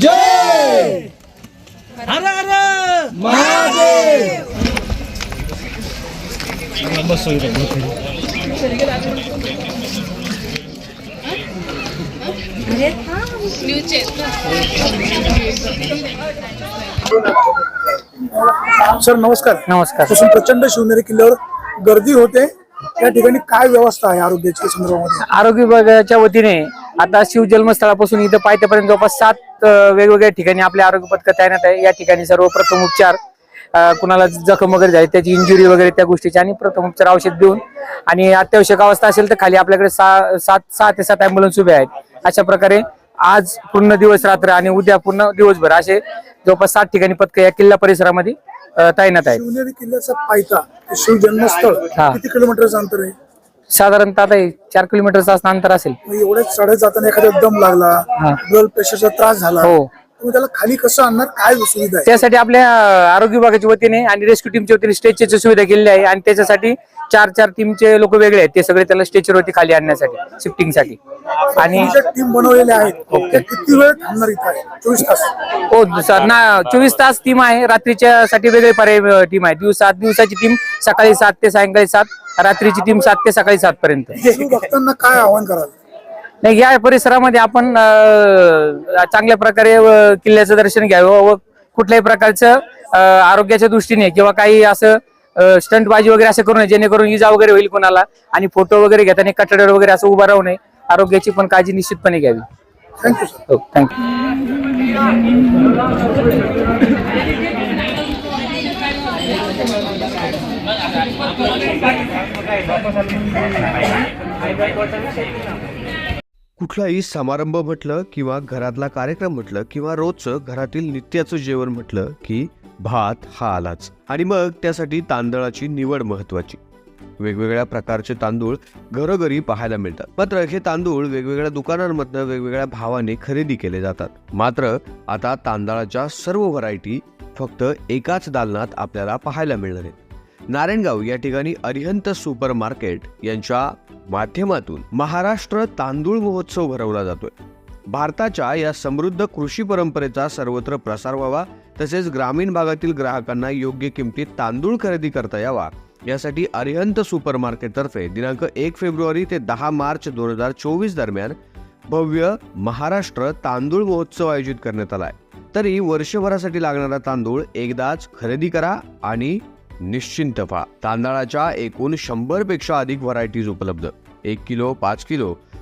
जय! हर हर महादेव! बस sir नमस्कार। नमस्कार। पासून प्रचंड शिवनेरी किल्ल्यावर गर्दी होते या ठिकाणी काय व्यवस्था आहे आरोग्याच्या संदर्भामध्ये? आरोग्य विभागाच्या वतीने आता शिव जन्मस्थळापासून इथं पायथ्यापर्यंत जवळपास सात वेगवेगळ्या ठिकाणी आपले आरोग्य पथक तैनात आहे या ठिकाणी सर्वप्रथम उपचार कुणाला जखम वगैरे झाली त्याची इंजुरी वगैरे त्या गोष्टीची आणि प्रथम उपचार औषध देऊन आणि अत्यावश्यक अवस्था असेल तर खाली आपल्याकडे सहा सात सहा ते सात अँब्युलन्स उभे आहेत. अशा प्रकारे आज पूर्ण दिवस रात्र आणि उद्या पूर्ण दिवसभर असे जवळपास सात ठिकाणी पथक या किल्ला परिसरामध्ये तैनात आहेत शिवनेरी किल्ल्याचा पायथा ते शिव जन्मस्थळ हा. किती किलोमीटरचं अंतर आहे साधारणतः आता हे चार किलोमीटरचं असं अंतर असेल मग एवढ्याच चढत जाताना एखादा दम लागला हा. ब्लड प्रेशरचा त्रास झाला हो. तुम्ही त्याला खाली कसं आणणार काय सुविधा आहे त्यासाठी आपल्या आरोग्य विभागाच्या वतीने आणि रेस्क्यू टीमच्या वतीने स्ट्रेचरची सुविधा केलेली आहे आणि त्याच्यासाठी चार चार टीमचे लोक वेगळे आहेत. ते सगळे त्याला स्ट्रेचरवरती खाली आणण्यासाठी शिफ्टिंगसाठी आणि तुम्ही ज्या टीम बनवलेल्या आहेत त्या किती वेळ थांबणार इथं? चोवीस तास. हो ना चोवीस तास टीम आहे. रात्रीच्या साठी वेगळे पर्याय टीम आहे. दिवस सात दिवसाची टीम सकाळी सात ते सायंकाळी सात रात्रीची टीम सात ते सकाळी सात पर्यंत. भक्तांना काय आव्हान कराल? नाही या परिसरामध्ये आपण अं, चांगल्या प्रकारे अं, किल्ल्याचं दर्शन घ्यावं व कुठल्याही प्रकारचं अं, आरोग्याच्या दृष्टीने किंवा काही असं स्टंटबाजी वगैरे असं करू नये जेणेकरून इजा वगैरे होईल कोणाला आणि फोटो वगैरे घेताना कटड्यावर वगैरे असं उभं राहू नये. आरोग्याची पण काळजी निश्चितपणे घ्यावी. थँक्यू सर हो थँक्यू कुठलाही समारंभ म्हटलं किंवा घरातला कार्यक्रम म्हटलं किंवा रोजचं घरातील नित्याचं जेवण म्हटलं की भात हा आलाच. आणि मग त्यासाठी तांदळाची निवड महत्वाची वेगवेगळ्या प्रकारचे तांदूळ घरोघरी पाहायला मिळतात. मात्र हे तांदूळ वेगवेगळ्या दुकानांमधनं वेगवेगळ्या भावाने खरेदी केले जातात. मात्र आता तांदळाच्या सर्व व्हरायटी फक्त एकाच दालनात आपल्याला पाहायला मिळणार आहेत. नारायणगाव या ठिकाणी अरिहंत सुपर मार्केट यांच्या माध्यमातून महाराष्ट्र तांदूळ महोत्सव भरवला जातोय. भारताच्या या समृद्ध कृषी परंपरेचा सर्वत्र प्रसार व्हावा तसेच ग्रामीण भागातील ग्राहकांना योग्य किमतीत तांदूळ खरेदी करता यावा. यासाठी अरिहंत सुपर मार्केटतर्फे दिनांक एक फेब्रुवारी ते दहा मार्च दोन हजार चोवीस दरम्यान भव्य महाराष्ट्र तांदूळ महोत्सव आयोजित करण्यात आलाय. तरी वर्षभरासाठी लागणारा तांदूळ एकदाच खरेदी करा आणि निश्चिंत व्हा. तांदळाच्या एकूण शंभरपेक्षा अधिक व्हरायटीज उपलब्ध. एक किलो पाच किलो